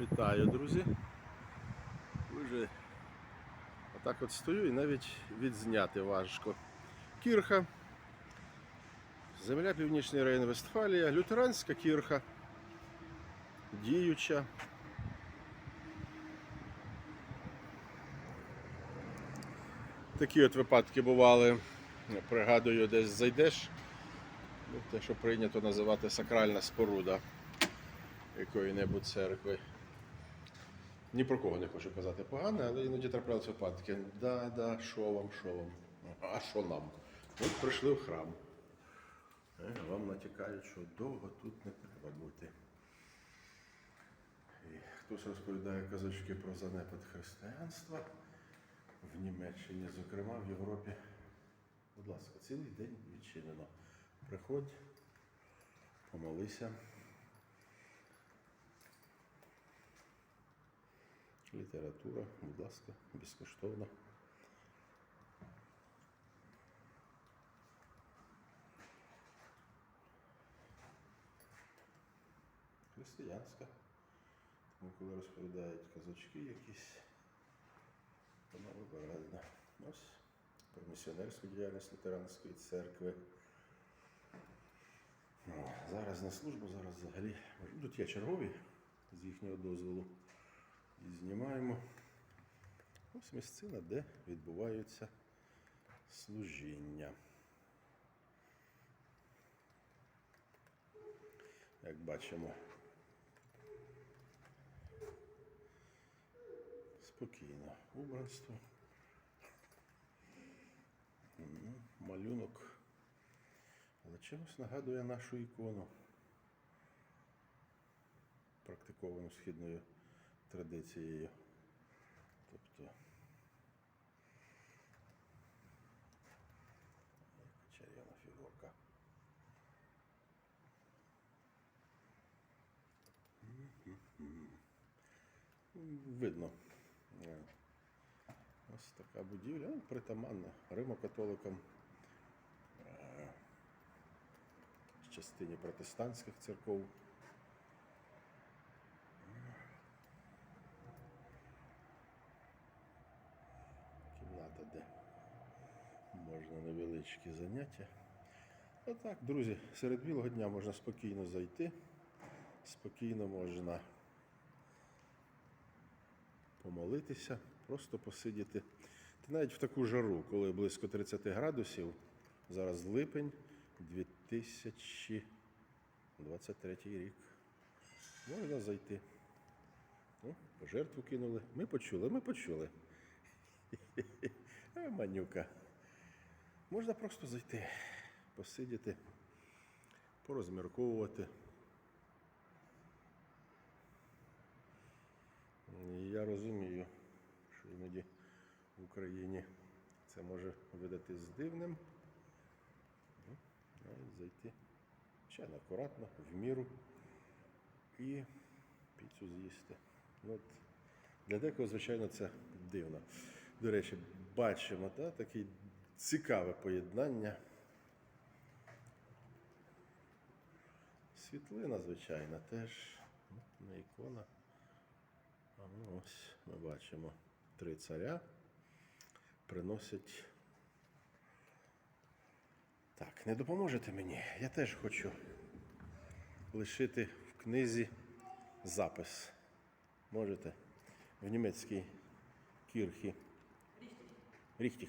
Вітаю, друзі. Вже отак от стою і навіть відзняти важко. Кірха. Земля Північний район Вестфалія, лютеранська кірха. Діюча. Такі от випадки бували. Пригадую, десь зайдеш. Ну, те, що прийнято називати сакральна споруда якої-небудь церкви. Ні про кого не хочу казати погане, але іноді траплялися випадки. Да, да, що вам, що вам? А що нам? От прийшли в храм. Е, Вам натякають, що довго тут не треба бути. І хтось розповідає казочки про занепад християнства в Німеччині, зокрема в Європі. Будь ласка, цілий день відчинено. Приходь, помолися. Література, будь ласка, безкоштовно. Християнська. Тому коли розповідають казочки якісь, вона вибиральна. Ось про місіонерську діяльність лютеранської церкви. Зараз на службу, зараз взагалі. Тут є чергові з їхнього дозволу. І знімаємо. Ось місцина, де відбуваються служіння. Як бачимо, спокійно убранство. Малюнок. Але чимось нагадує нашу ікону, практиковану східною традицією. Тобто чарівна фігурка. Видно. е, Ось така будівля, ну, притаманна римокатоликам е, в частині протестантських церков. кімната, де можна невеличкі заняття. Отак, друзі, серед білого дня можна спокійно зайти, спокійно можна помолитися, просто посидіти. Та навіть в таку жару, коли близько 30 градусів, зараз липень 2023 рік. Можна зайти. О, жертву кинули. Ми почули, ми почули. Манюка. Можна просто зайти, посидіти, порозмірковувати. Я розумію, що іноді в Україні це може видатись дивним. Ну, Навіть зайти звичайно, акуратно, в міру і піцу з'їсти. Ну, От, для декого, звичайно, це дивно. До речі, бачимо та, таке цікаве поєднання. Світлина, звичайно, теж ну, не ікона. А ну ось ми бачимо три царя приносять. Так, не допоможете мені? Я теж хочу лишити в книзі запис. Можете? В німецькій кірхі. Richtig.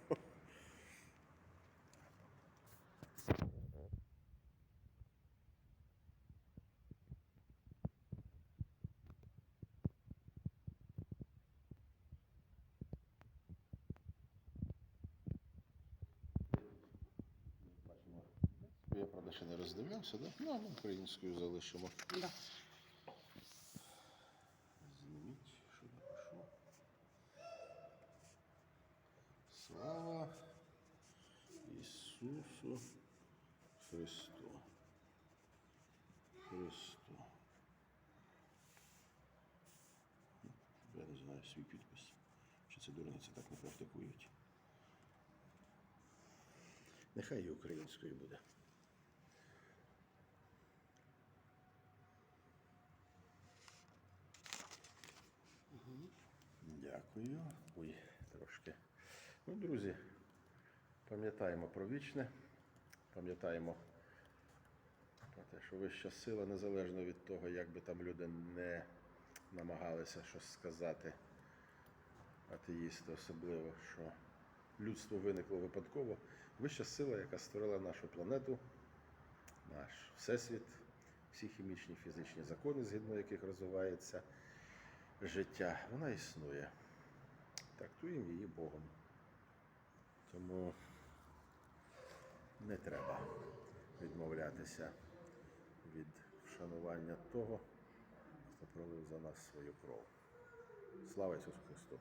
Я, правда, ще не роздивлявся, да? ну, а українською залишимо. Да. Зніміть, що напишу. Слава Ісусу Христу. Христу. Я не знаю свій підпис. Чи ці дурниці так не практикують. Нехай і українською буде. Дякую. Ой, трошки. Ну, друзі, пам'ятаємо про вічне, пам'ятаємо про те, що вища сила, незалежно від того, як би там люди не намагалися щось сказати, атеїсти особливо, що людство виникло випадково. Вища сила, яка створила нашу планету, наш всесвіт, всі хімічні фізичні закони, згідно яких розвивається життя, вона існує. Трактуємо її Богом. Тому не треба відмовлятися від вшанування того, хто пролив за нас свою кров. Слава Ісусу Христу!